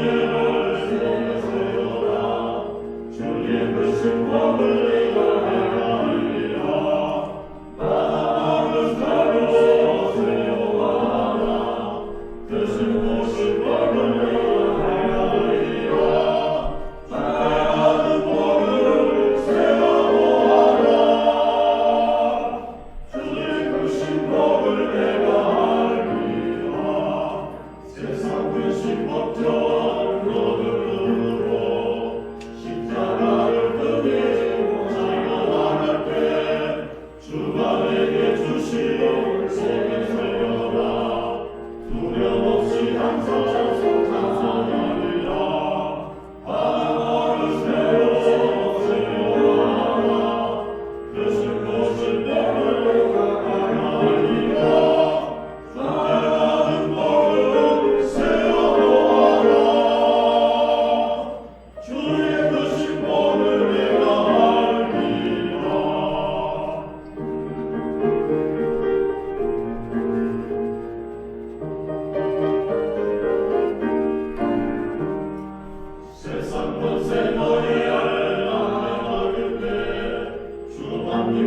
주의 말씀에 서다 주의 말씀 법을